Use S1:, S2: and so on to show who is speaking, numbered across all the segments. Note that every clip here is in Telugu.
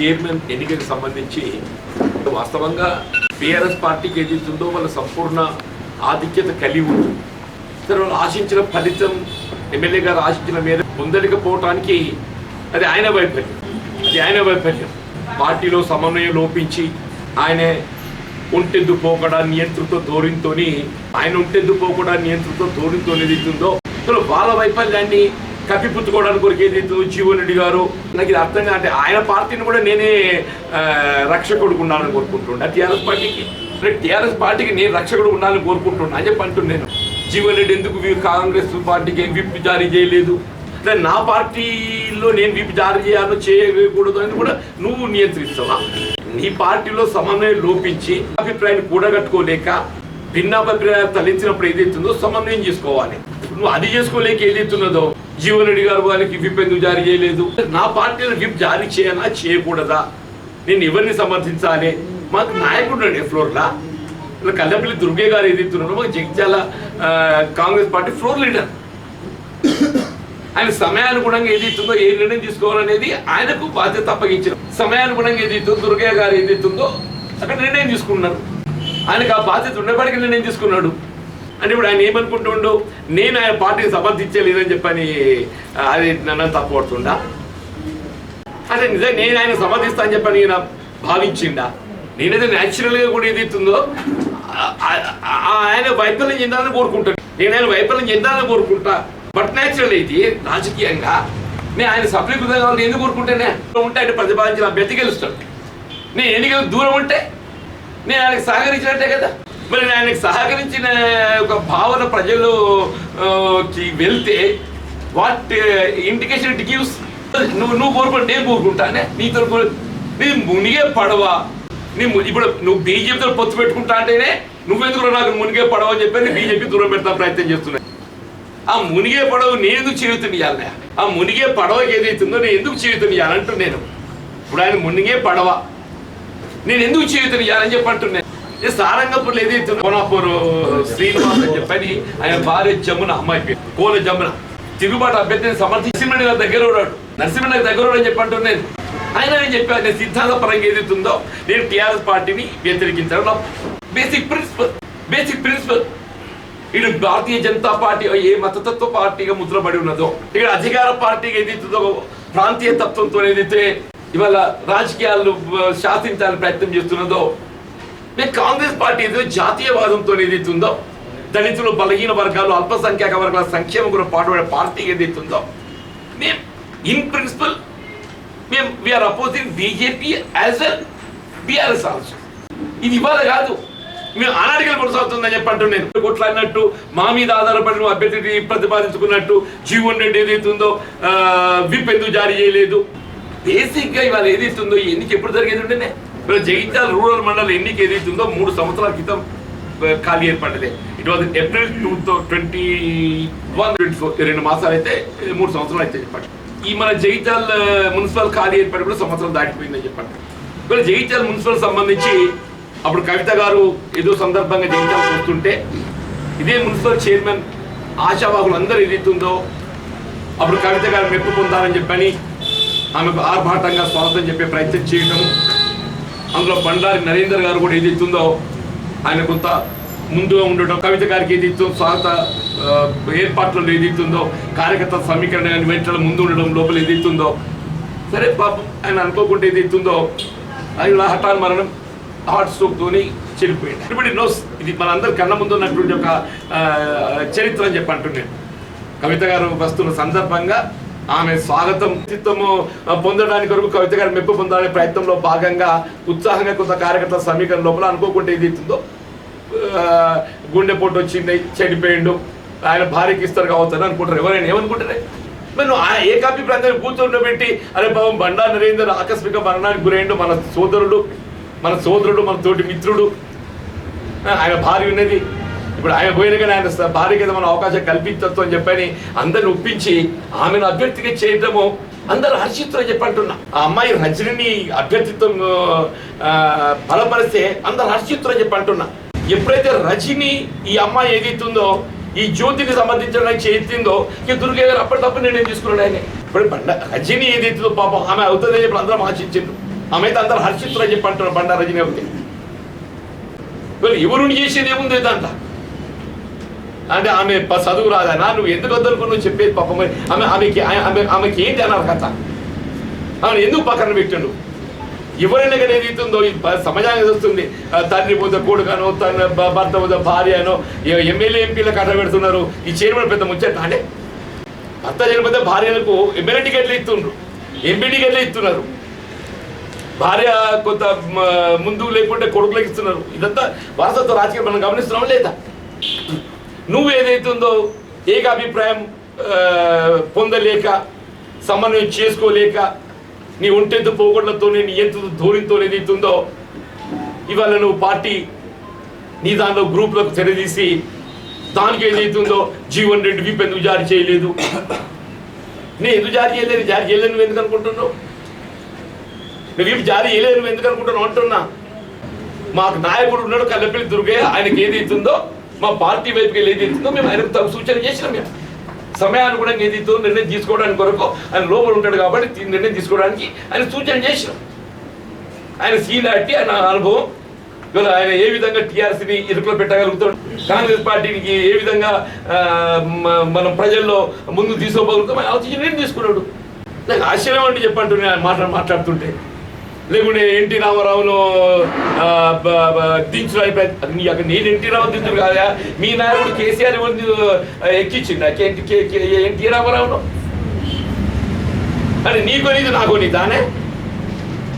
S1: చైర్మన్ ఎన్నికకు సంబంధించి వాస్తవంగా బీఆర్ఎస్ పార్టీకి ఏదైతుందో వాళ్ళ సంపూర్ణ ఆధిక్యత కలిగి ఉంది. సరే వాళ్ళు ఆశించిన ఫలితం ఎమ్మెల్యే గారు ఆశించిన మీద పొందలేకపోవటానికి అది ఆయన వైఫల్యం. అది ఆయన వైఫల్యం. పార్టీలో సమన్వయం లోపించి ఆయన ఒంటెద్దు పోకడా నియంతృత్వ ధోరణితోని ఆయన ఒంటెద్దు పోకడా నియంత్రిత ధోరణితో ఏదైతుందో వాళ్ళ వైఫల్యాన్ని కప్పిపుచ్చుకోవడానికి కొరకు ఏదైతుందో జీవన్ రెడ్డి గారు. నాకు ఇది అర్థం కాదు. అంటే ఆయన పార్టీని కూడా నేనే రక్షకుడు ఉండాలని కోరుకుంటున్నాను టీఆర్ఎస్ పార్టీకి. టీఆర్ఎస్ పార్టీకి నేను రక్షకుడు ఉండాలని కోరుకుంటున్నాను అని చెప్పి నేను. జీవన్ రెడ్డి ఎందుకు కాంగ్రెస్ పార్టీకి విప్ జారీ చేయలేదు? అంటే నా పార్టీలో నేను విప్ జారీ చేయాలో చేయకూడదు అని కూడా నువ్వు నియంత్రిస్తావా? నీ పార్టీలో సమన్వయం లోపించి అభిప్రాయాన్ని కూడగట్టుకోలేక భిన్నాభిప్రాయాలు తలెత్తినప్పుడు ఏదైతుందో సమన్వయం చేసుకోవాలి. నువ్వు అది చేసుకోలేక ఏదైతున్నదో జీవన్ రెడ్డి గారు వారికి విప్ ఎందుకు జారీ చేయలేదు? నా పార్టీలో విప్ జారీ చేయనా చేయకూడదా? నేను ఎవరిని సమర్థించాలి? మాకు నాయకుడు ఉండే ఫ్లోర్లా. ఇలా కల్లపల్లి దుర్గే గారు ఏదైతున్నారో మాకు Jagtial Congress party floor leader. ఆయన సమయానుగుణంగా ఏదైతుందో ఏ నిర్ణయం తీసుకోవాలనేది ఆయనకు బాధ్యత అప్పగించారు సమయానుగుణంగా ఏదైతుందో దుర్గయ్య గారు ఏదైతుందో అక్కడ నిర్ణయం తీసుకున్నారు. ఆయనకు ఆ బాధ్యత ఉండేపాటికి నిర్ణయం తీసుకున్నాడు. అంటే ఇప్పుడు ఆయన ఏమనుకుంటుండు? నేను ఆయన పార్టీని సమర్థించలేదని చెప్పని అది నన్ను తప్పబడుతుండా అంటే నిజంగా నేను ఆయన సమర్థిస్తా అని చెప్పని ఈయన భావించిండా? నేనైతే న్యాచురల్గా కూడా ఏదైతుందో ఆ- ఆయన వైఫల్యం చెందాలని కోరుకుంటాను. నేను ఆయన వైఫల్యం చెందాలని కోరుకుంటా. బట్ న్యాచురల్ అయితే రాజకీయంగా నేను ఆయన సఫలీకృతం కావాలని ఎందుకు కోరుకుంటానే ఉంటే ఆయన ప్రతిపాదించిన అభ్యర్థి గెలుస్తాడు. నేను ఎన్నికలకు దూరం ఉంటే నేను ఆయనకు సహకరించినట్టే కదా? మరి ఆయనకు సహకరించిన ఒక భావన ప్రజలు వెళ్తే వాట్ ఇండికేషన్ ఇట్ గివ్స్ నువ్వు నువ్వు కోరుకుంటే నేను కోరుకుంటానే నీతో కోరు- నీ మునిగే పడవ నీ ఇప్పుడు నువ్వు బీజేపీతో పొత్తు పెట్టుకుంటా అంటేనే నువ్వెందుకు నాకు మునిగే పడవ అని చెప్పి బీజేపీ దూరం పెడతా ప్రయత్నం చేస్తున్నాయి. ఆ మునిగే పడవ నేను ఎందుకు చేయుతునియాలనే ఆ మునిగే పడవకి ఏదైతుందో నేను ఎందుకు చేయుతునియాలంటూ నేను. ఇప్పుడు ఆయన మునిగే పడవ. నేను ఎందుకు చేయుతునియాలని చెప్పి అంటున్నాను ఈ సారంగపూర్లో ఏదైతే కోనాపూర్ శ్రీనివాస్ అని చెప్పని ఆయన భార్య జమున అమ్మాయి పేరు కోల జమున. తిరుగుబాటు అభ్యర్థిని సమర్థి నరసింహుడి గారి దగ్గర ఉన్నాడు. నరసింహ గారి దగ్గర అని చెప్పి అంటున్నాను ఆయన నేను చెప్పాను నేను సిద్ధాంత పరంగా ఏదైతుందో నేను టీఆర్ఎస్ పార్టీని వ్యతిరేకించడం నా బేసిక్ ప్రిన్సిపల్ బేసిక్ ప్రిన్సిపల్ ఇటు భారతీయ జనతా పార్టీ ఏ మతతత్వ పార్టీగా ముద్రపడి ఉన్నదో ఇక్కడ అధికార పార్టీగా ఏదైతుందో ప్రాంతీయ తత్వంతో ఏదైతే ఇవాళ రాజకీయాలు శాసించాలని ప్రయత్నం చేస్తున్నదో కాంగ్రెస్ పార్టీ ఏదో జాతీయవాదంతో ఏదైతుందో దళితులు బలహీన వర్గాలు అల్పసంఖ్యాక వర్గాల సంక్షేమం కూడా పాటుపడే పార్టీ ఏదైతుందో మేము ఇన్ ప్రిన్సిపల్ మేము we are opposing BJP as well BRS also ఇది ఇవాళ కాదు. మేము అనాటికలు కొనసాగుతుందని చెప్పంటూ నేను. కొట్లాడినట్టు మా మీద ఆధారపడి అభ్యర్థి అభ్యర్థిని ప్రతిపాదించుకున్నట్టు జీవన్ రెడ్డి ఏదైతుందో విప్ ఎందుకు జారీ చేయలేదు? బేసిక్గా ఇవాళ ఏదైతుందో ఎన్నిక ఎప్పుడు జరిగేది ఉంటేనే జగిత్యాల రూరల్ మండలం ఎన్నిక ఏదైతుందో మూడు సంవత్సరాల క్రితం ఖాళీ ఏర్పడ్డది. It was April two twenty one twenty four రెండు మాసాలు అయితే మూడు సంవత్సరాలు అయితే చెప్పండి. ఈ మన జగిత్యాల మున్సిపల్ ఖాళీ ఏర్పడి కూడా సంవత్సరం దాటిపోయిందని చెప్పండి. ఇప్పుడు జగిత్యాల మున్సిపల్ సంబంధించి అప్పుడు కవిత గారు ఏదో సందర్భంగా జగిత్యాల చూస్తుంటే ఇదే మున్సిపల్ చైర్మన్ ఆశావాహులు అందరూ ఏదైతుందో అప్పుడు కవిత గారు మెప్పు పొందాలని చెప్పని ఆమెకు ఆర్భాటంగా స్వాగతం చెప్పే ప్రయత్నం చేయటము అందులో బండారి నరేందర్ గారు కూడా ఏదైతుందో ఆయన కొంత ముందుగా ఉండటం కవిత గారికి ఏది ఇస్తుందో స్వాగత ఏర్పాట్లు ఏది ఇస్తుందో కార్యకర్త సమీకరణ కానీ వెంటనే ముందు ఉండడం లోపల ఏదైతుందో సరే పాపం ఆయన అనుకోకుండా ఏదైతుందో ఆయన హఠాన్ మరణం హార్ట్ స్ట్రోక్ తోని చెడిపోయింది. ఎవ్రీబడి నోస్ ఇది మనందరి కన్న ముందు ఉన్నటువంటి ఒక చరిత్ర అని చెప్పి అంటున్నాను కవిత గారు వస్తున్న సందర్భంగా ఆమె స్వాగతం చిత్తము పొందడానికి వరకు కవిత గారి మెప్పు పొందాలనే ప్రయత్నంలో భాగంగా ఉత్సాహంగా కొంత కార్యకర్తల సమీకరణ లోపల అనుకోకుండా ఏది ఇస్తుందో? గుండెపోటు వచ్చింది చెడిపోయిండు ఆయన భార్యకి ఇస్తారు కావచ్చు అని అనుకుంటారు. ఎవరైనా ఏమనుకుంటారే? మరి నువ్వు ఆ ఏకాపి ప్రాంతాన్ని కూర్చోబెట్టి అరే పాపం బండా నరేందర్ ఆకస్మిక మరణానికి గురైండు మన సోదరుడు మన సోదరుడు మన తోటి మిత్రుడు. ఆయన భార్య ఉన్నది. ఇప్పుడు ఆయన పోయిన కానీ ఆయన స- భార్యకి ఏదో మనం అవకాశం కల్పించవచ్చు అని చెప్పని అందరిని ఒప్పించి ఆమెను అభ్యర్థిగా చేయడము అందరు హర్షిస్తున్నారు చెప్పంటున్నా ఆ అమ్మాయి రజనిని అభ్యర్థిత్వం బలపరిస్తే అందరు హర్షిస్తున్నారు చెప్పంటున్నా ఎప్పుడైతే రజని ఈ అమ్మాయి ఏదైతుందో ఈ జ్యోతికి సంబంధించడానికి చేస్తుందో ఈ దుర్గే గారు అప్పటికప్పుడు నిర్ణయం తీసుకున్నాడు ఆయన. ఇప్పుడు బండ రజని ఏదైతుందో పాపం ఆమె అవుతుందని చెప్పి అందరం ఆశించిండ్రు. ఆమె అయితే అందరు హర్షితులు చెప్పంటున్నారు చెప్పి అంటున్నారు బండారు ఒకటి ఎవరు చేసేది ఏముంది దాంట్లో? అంటే ఆమె చదువు రాదనా నువ్వు ఎందుకు వద్దనుకో నువ్వు చెప్పేది పాపం ఆమె ఆమెకి ఆమె ఆమెకి ఏంటి అన్నారు కథ ఆమె ఎందుకు పక్కన పెట్టండు? ఎవరైనా కానీ ఏదైతుందో సమాజానికి వస్తుంది తండ్రి పోతే కొడుకనో తన భ- భర్త పోతే భార్య అనో ఎమ్మెల్యే ఎంపీలకు కట్ట పెడుతున్నారు. ఈ చైర్మన్ పెద్ద ముచ్చట అంటే భర్త చనిపోతే భార్యలకు ఎమ్మెల్యే టికెట్లు ఇస్తుండ్రు. ఎంపీ టికెట్లు ఇస్తున్నారు. భార్య కొంత ముందు లేకుంటే కొడుకులకు ఇస్తున్నారు. ఇదంతా వారసత్వ రాజకీయం మనం గమనిస్తున్నాం లేదా? నువ్వు ఏదైతుందో ఏకాభిప్రాయం పొందలేక సమన్వయం చేసుకోలేక నీ ఒంటెత్తు పోగొట్లతో నీ ఎంత ధోరణితో ఏదైతుందో ఇవాళ నువ్వు పార్టీ నీ దాంట్లో గ్రూప్లకు తెరదీసి దానికి ఏదైతుందో జీవన్ రెడ్డి వీపు ఎందుకు జారీ చేయలేదు? నేను ఎందుకు జారీ చేయలేదు? జారీ చేయలేదు నువ్వు ఎందుకు అనుకుంటున్నావు? నువ్వు వీపు జారీ చేయలేదు నువ్వు ఎందుకు అనుకుంటున్నావు అంటున్నా? మాకు నాయకుడు ఉన్నాడు కల్లపల్లి దుర్గయ్య ఆయనకి ఏదైతుందో మా పార్టీ వైపుకి వెళ్ళి ఏది ఇస్తుందో మేము ఆయనకు తగు సూచన చేసినాం మేము. సమయానుగుణంగా ఏది ఇస్తుందో నిర్ణయం తీసుకోవడానికి కొరకు ఆయన లోపల ఉంటాడు కాబట్టి నిర్ణయం తీసుకోవడానికి ఆయన సూచన చేసినాం. ఆయన సీలాంటి ఆయన అనుభవం. ఇవాళ ఆయన ఏ విధంగా టీఆర్సీని ఇరుకులో పెట్టగలుగుతాడు? కాంగ్రెస్ పార్టీకి ఏ విధంగా మనం ప్రజల్లో ముందు తీసుకోగలుగుతాం ఆయన ఆలోచించి నేను తీసుకున్నాడు. నాకు ఆశ్చర్యం అంటే చెప్పంటున్నాను ఆయన మాట్లాడుతుంటే. లేకుంటే ఎన్టీ రామారావును ఆ, దించుడు అయిపోయింది. అది అక్కడ నేను ఎన్టీ రావు దించుడు కాదా మీ నాయకుడు కేసీఆర్ ఎవరిని ఎక్కించింది ఎన్టీ రామారావును? అని నీకో నీది నాకో నీ దానే?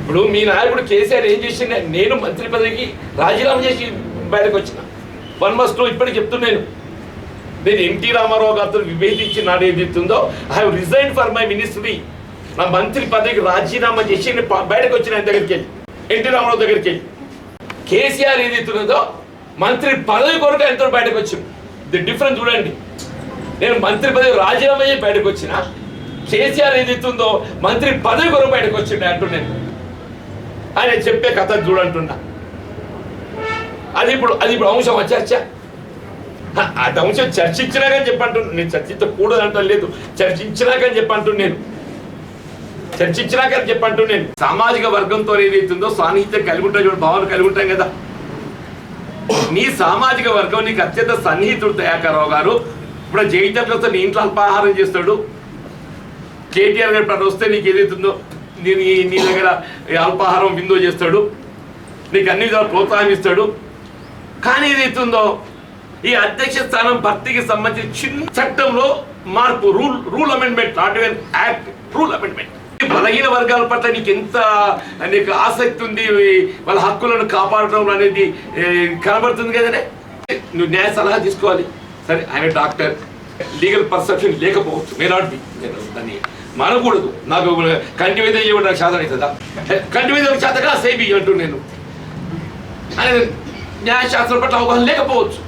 S1: ఇప్పుడు మీ నాయకుడు కేసీఆర్ ఏం చేసిండే? నేను మంత్రి పదవికి రాజీనామా చేసి బయటకు వచ్చిన. వన్ మస్ట్ ఇప్పటికి చెప్తున్నాను నేను. ఎన్టీ రామారావు గారితో విభేదించి నాడు ఏదైతుందో I resign for my ministry నా మంత్రి పదవికి రాజీనామా చేసి బయటకు వచ్చిన ఆయన దగ్గరికి వెళ్ళి ఎన్టీ రామారావు దగ్గరికి వెళ్ళి. కేసీఆర్ ఏదైతున్నదో మంత్రి పదవి కొరకు ఎంతో బయటకు వచ్చింది. ది డిఫరెన్స్ చూడండి. నేను మంత్రి పదవి రాజీనామా చేసి బయటకు వచ్చిన కేసీఆర్ ఏదైతుందో మంత్రి పదవి కొరకు బయటకు వచ్చిండే అంటున్నాను ఆయన చెప్పే కథ చూడంటున్నా. అది ఇప్పుడు అది ఇప్పుడు అంశం చర్చ అది అంశం చర్చించినాకని చెప్పంటున్నాను నేను చర్చించకూడదు అంటం లేదు చర్చించినాకని చెప్పంటున్నాను నేను. చర్చించినా కానీ నేను. సామాజిక వర్గంతో ఏదైతుందో సాన్నిహిత్యం కలిగి ఉంటాం చూడు భావన కలిగి ఉంటాం కదా. నీ సామాజిక వర్గం నీకు అత్యంత సన్నిహితుడు దయాకరావు గారు. ఇప్పుడు జైత్యంతో నీ ఇంట్లో అల్పాహారం చేస్తాడు. కేటీఆర్ గారు ఇప్పుడు వస్తే నీకు ఏదైతుందో నీ నీ- నీ దగ్గర అల్పాహారం విందో చేస్తాడు. నీకు అన్ని విధాలు ప్రోత్సాహం ఇస్తాడు. కానీ ఏదైతుందో ఈ అధ్యక్ష స్థానం భర్తీకి సంబంధించి చిన్న చట్టంలో మార్పు rule rule amendment not act rule amendment. బలహీన వర్గాల పట్ల నీకు ఎంత నీకు ఆసక్తి ఉంది వాళ్ళ హక్కులను కాపాడటం అనేది కనబడుతుంది కదనే? నువ్వు న్యాయ సలహా తీసుకోవాలి. సరే ఆయన డాక్టర్ లీగల్ పర్సెప్షన్ లేకపోవచ్చు. May not be. నేను దాన్ని మనకూడదు. నాకు కంటి మీద ఇవ్వండి నాకు శాతం అవుతుందా? కంటి మీద శాతగా సేబీ అంటూ నేను. ఆయన న్యాయశాస్త్రం పట్ల అవగాహన లేకపోవచ్చు.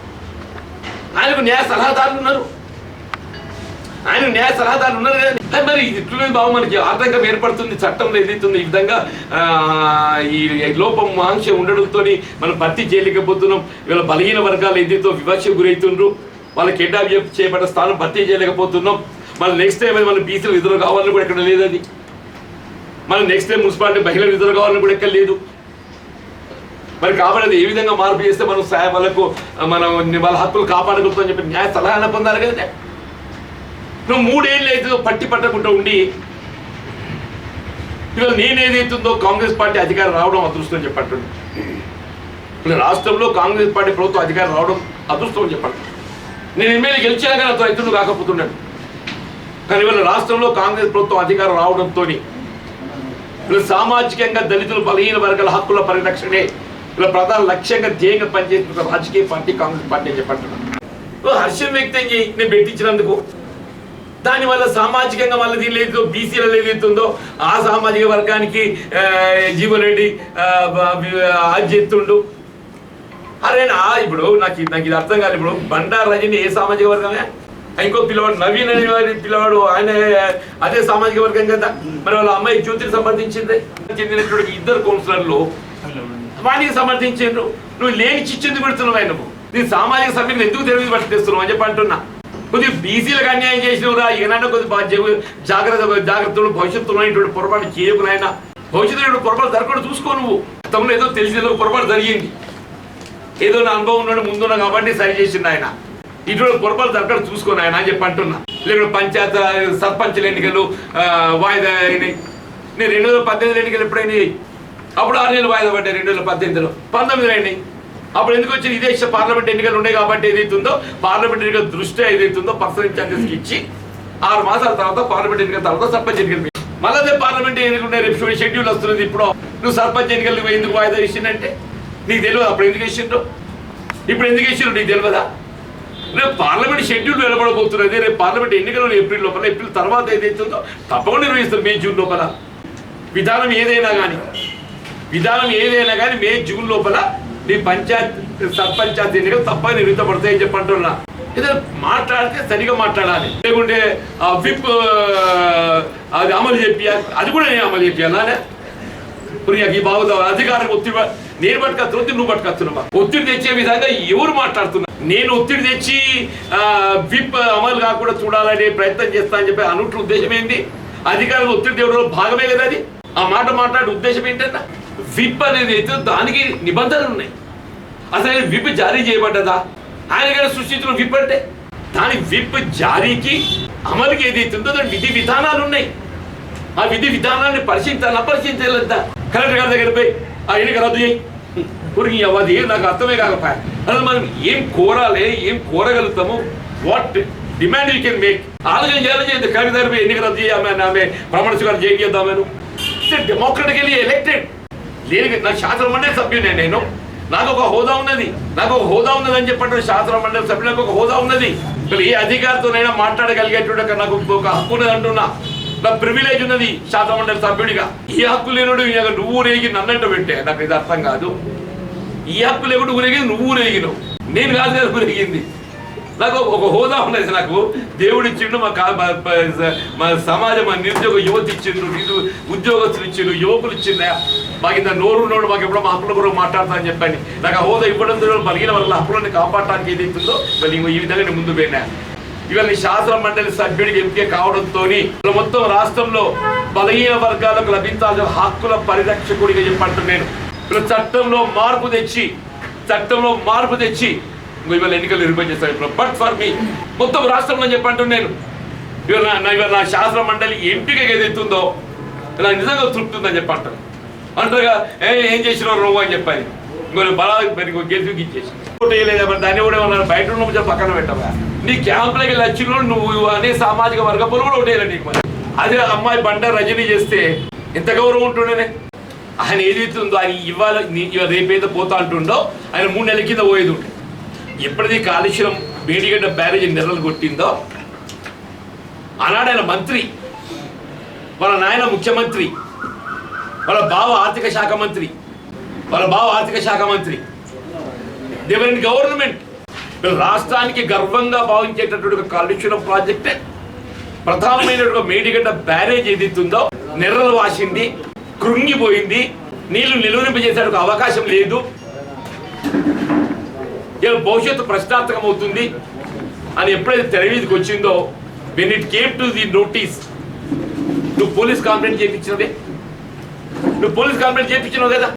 S1: ఆయనకు న్యాయ సలహాదారులు ఉన్నారు. ఆయన న్యాయ సలహాదారులు ఉన్నారు కదా మరి ఇట్లనే బాబు మనకి ఆటంకం ఏర్పడుతుంది చట్టంలో ఎదుగుతుంది ఈ విధంగా ఈ లోపం ఆంక్ష ఉండడంతో మనం భర్తీ చేయలేకపోతున్నాం ఇవాళ బలహీన వర్గాలు ఏదైతే వివక్ష గురవుతుండ్రు వాళ్ళకి కేటాబ్ చేయబడ్డ స్థానం భర్తీ చేయలేకపోతున్నాం. మన నెక్స్ట్ టైం మన బీసీలు రిజర్వ్ కావాలని కూడా ఎక్కడ లేదని మన నెక్స్ట్ టైం మున్సిపాలిటీ మహిళలు రిజర్వ్ కావాలని కూడా ఎక్కడ లేదు. మరి కాబట్టి ఏ విధంగా మార్పు చేస్తే మనం సహాయ వాళ్ళకు మనం వాళ్ళ హక్కులు కాపాడగలుగుతాం చెప్పి న్యాయ సలహా పొందాలి కదా నువ్వు మూడేళ్ళు అయితే పట్టి పట్టకుండా ఉండి ఇవాళ నేనేదైతుందో కాంగ్రెస్ పార్టీ అధికారం రావడం అదృష్టం చెప్పట్టు ఇలా రాష్ట్రంలో కాంగ్రెస్ పార్టీ ప్రభుత్వం అధికారం రావడం అదృష్టం అని చెప్పండి. నేను ఎమ్మెల్యే గెలిచినా కానీ అతను రైతులు కాకపోతున్నాడు కానీ ఇవాళ రాష్ట్రంలో కాంగ్రెస్ ప్రభుత్వం అధికారం రావడంతో ఇలా సామాజికంగా దళితులు బలహీన వర్గాల హక్కుల పరిరక్షణే ఇలా ప్రధాన లక్ష్యంగా ధ్యేయంగా పనిచేస్తున్న రాజకీయ పార్టీ కాంగ్రెస్ పార్టీ అని చెప్పంటున్నాను హర్షం వ్యక్తం చేయి నేను పెట్టించినందుకు. దానివల్ల సామాజికంగా వాళ్ళ దీనిలో ఏదో బీసీలలో ఏదైతుందో ఆ సామాజిక వర్గానికి జీవరెడ్డి జీవన్ అది అరే నా ఇప్పుడు నాకు ఇది- నాకు ఇది అర్థం కాదు ఇప్పుడు బండారు రజని ఏ సామాజిక వర్గమే? ఇంకో పిల్లవాడు నవీన్ అనే వారి పిల్లవాడు ఆయన అదే సామాజిక వర్గం కదా. మరి వాళ్ళ అమ్మాయి జ్యోతిని సమర్థించింది చెందినటువంటి ఇద్దరు కౌన్సిలర్లు వాడికి సమర్థించారు నువ్వు లేని చిచ్చింది పెడుతున్నావు ఆయన నీ సామాజిక సభ్యులు ఎందుకు తెలివి పట్టిస్తున్నావు అని చెప్పి అంటున్నా. కొద్దిగా బీసీలకు అన్యాయం చేసినవురా ఏనాడో కొద్ది బాధ్యత జాగ్రత్త జాగ్రత్తలు భవిష్యత్తులో ఇటువంటి పొరపాటు చేయకునైనా భవిష్యత్తులో పొరపాటు జరగకుండా చూసుకో నువ్వు. గతంలో ఏదో తెలిసి ఏదో పొరపాటు జరిగింది. ఏదో నా అనుభవం ఉన్నాడు ముందున్నా కాబట్టి సరి చేసిండు ఆయన ఇటువంటి పొరపాటు జరగకుండా చూసుకోను ఆయన అని చెప్పి అంటున్నా. లేకుంటే పంచాయత్ సర్పంచ్ల ఎన్నికలు వాయిదా అయినాయి. నేను రెండు వేల పద్దెనిమిది ఎన్నికలు ఎప్పుడైనాయి? అప్పుడు ఆరు నెలలు వాయిదా పడ్డాయి రెండు వేల పద్దెనిమిదిలో. పంతొమ్మిదిలో అయినాయి. అప్పుడు ఎందుకు వచ్చింది? ఇదే పార్లమెంట్ ఎన్నికలు ఉన్నాయి కాబట్టి ఏదైతుందో పార్లమెంట్ ఎన్నికల దృష్టి ఏదైతుందో పర్సనల్ ఛార్జెస్కి ఇచ్చి ఆరు మాసాల తర్వాత పార్లమెంట్ ఎన్నికల తర్వాత సర్పంచ్ ఎన్నికలు మళ్ళీ పార్లమెంట్ ఎన్నికలు ఉన్నాయి రేపు షెడ్యూల్ వస్తున్నది ఇప్పుడు. నువ్వు సర్పంచ్ ఎన్నికలు ఎందుకు వాయిదా ఇచ్చిందంటే నీకు తెలియదు? అప్పుడు ఎందుకు ఇచ్చిండ్రు ఇప్పుడు ఎందుకు ఇచ్చిండ్రు నీకు తెలియదా? రేపు పార్లమెంట్ షెడ్యూల్ వెలువడబోతున్నది రేపు పార్లమెంట్ ఎన్నికలు ఏప్రిల్ లోపల. ఏప్రిల్ తర్వాత ఏదైతుందో తప్పకుండా నిర్వహిస్తారు మే జూన్ లోపల. విధానం ఏదైనా కానీ విధానం ఏదైనా కానీ మే జూన్ లోపల నీ పంచాయత్ సర్పంచాయత్ ఎన్నికలు తప్పని నిర్వహించబడతాయని చెప్పంటున్నా ఏదైనా మాట్లాడితే సరిగా మాట్లాడాలి. లేకుంటే ఆ విప్ అది అమలు చెప్పి అది కూడా నేను అమలు చెప్పియాలా ఇప్పుడు ఈ బాగుతావు అధికారం ఒత్తిడి నేను పట్టుకొస్తున్నా నువ్వు పట్టుకొస్తున్నావా ఒత్తిడి తెచ్చే విధంగా ఎవరు మాట్లాడుతున్నా నేను ఒత్తిడి తెచ్చి ఆ, విప్ అమలు కాకుండా చూడాలనే ప్రయత్నం చేస్తా అని చెప్పి అనుట్ల ఉద్దేశం ఏంటి అధికారులు ఒత్తిడి దేవుడు భాగమే కదా అది? ఆ మాట మాట్లాడే ఉద్దేశం ఏంటన్నా? విప్ అనేది అయితే దానికి నిబంధనలు ఉన్నాయి. అసలు విప్ జారీ చేయబడ్డదా? ఆయన కానీ సృష్టించిన విప్ అంటే? దాని విప్ జారీకి అమలుకి ఏదైతుందో దాని విధి విధానాలు ఉన్నాయి. ఆ విధి విధానాన్ని పరిశీలించాలి అపరిశీలించాలంతా కలెక్టర్ గారి దగ్గర పోయి ఆ ఎన్నిక రద్దు చేయి. ఊరికి అది నాకు అర్థమే కాకపోయా. అసలు మనం ఏం కోరాలి ఏం కోరగలుగుతాము? What demand you can make ఆలోచన చేయాలని చేయండి కలెక్టర్ దగ్గర పోయి ఎన్నిక రద్దు చేయి ఆమె ఆమె ప్రమాణ స్వీకారం చేద్దామను. డెమోక్రటికలీ ఎలక్టెడ్ నేను నా శాసన మండలి సభ్యునే నేను. నాకు ఒక హోదా ఉన్నది. నాకు ఒక హోదా ఉన్నది అని చెప్పంటే శాసన మండలి సభ్యులకు ఒక హోదా ఉన్నది. ఇక్కడ ఏ అధికారితోనైనా మాట్లాడగలిగేటువంటి నాకు ఒక హక్కు ఉన్నది అంటున్నా. నా ప్రివిలేజ్ ఉన్నది శాసన మండలి సభ్యుడిగా. ఈ హక్కు లేనుడు నువ్వు రేగి నన్నంటూ పెట్టే. నాకు ఇది అర్థం కాదు. ఈ హక్కు లేకుండా ఊరేగింది నువ్వు ఊరేగినావు. నేను కాదు కదా ఊరేగింది. నాకు ఒక హోదా ఉన్నది నాకు. దేవుడు ఇచ్చిండు మా మా- సమాజం మా నిరుద్యోగ యువత ఇచ్చిండు నిరు ఉద్యోగస్తులు ఇచ్చిండు యువకులు ఇచ్చిందా మాకు ఇంత నోరు ఉన్నోడు మాకు ఎప్పుడో మా అప్పుల గురించి మాట్లాడతా అని చెప్పాను నాకు ఆ హోదా ఇవ్వడం ద్వారా బలిగిన వల్ల హక్కులను కాపాడటానికి ఏదైతుందో ఇస్తుందో ఈ విధంగా నేను ముందు పోయినా. ఇవాళ శాసన మండలి సభ్యుడికి ఎంపిక కావడంతో మొత్తం రాష్ట్రంలో బలహీన వర్గాలకు లభించాల్సిన హక్కుల పరిరక్షకుడిగా చెప్పంటున్నాను. ఇప్పుడు చట్టంలో మార్పు తెచ్చి చట్టంలో మార్పు తెచ్చి ఇవాళ ఎన్నికలు నిర్వహించేస్తాను ఇప్పుడు. బట్ ఫర్ మీ మొత్తం రాష్ట్రంలో చెప్పంటున్నాను నేను. ఇవాళ నా- ఇవాళ నా శాస్త్ర మండలి ఎంపిక ఏదైతుందో ఇలా నిజంగా తృప్తి ఉందని చెప్పంటారు అంటారుగా ఏ ఏం చేసినావు రోగు అని చెప్పాలి. ఇంకొక బలా మరి ఇంకో ఇచ్చేసి ఓటు దాన్ని కూడా ఏమన్నారు బయట ఉన్న పక్కన పెట్టవా? నీ క్యాంపులకి వెళ్ళి వచ్చిన నువ్వు అనే సామాజిక వర్గపులు కూడా ఓటేయాలి నీకు అదే అమ్మాయి బండ రజనీ చేస్తే ఎంత గౌరవం ఉంటుండేనే? ఆయన ఏది ఇస్తుందో ఆయన ఇవాళ నీ- ఇవాళ రేపైతే పోతా అంటుండో ఆయన మూడు నెలల కింద పోయేది ఉంటుంది ఎప్పుడైతే కాళేశ్వరం వేడిగడ్డ బ్యారేజ్ నెలలు కొట్టిందో? ఆనాడైన మంత్రి వాళ్ళ నాయన ముఖ్యమంత్రి వాళ్ళ బావ ఆర్థిక శాఖ మంత్రి వాళ్ళ బావ ఆర్థిక శాఖ మంత్రి. దేవర్ ఇన్ గవర్నమెంట్ రాష్ట్రానికి గర్వంగా భావించేటటువంటి కాళేశ్వరం ప్రాజెక్టే. ప్రధానమైనటువంటి మేడిగడ్డ బ్యారేజ్ ఏదైతుందో నెర్రలు వాసింది కృంగిపోయింది నీళ్ళు నిలువరింపజేసే అవకాశం లేదు. ఇలా భవిష్యత్తు ప్రశ్నార్థకం అవుతుంది అని ఎప్పుడైతే తెర మీదకి వచ్చిందో when it came to the notice నువ్వు పోలీస్ కంప్లైంట్ చేయించినదే నువ్వు పోలీస్ కంప్లైంట్ చేయించినావు కదా?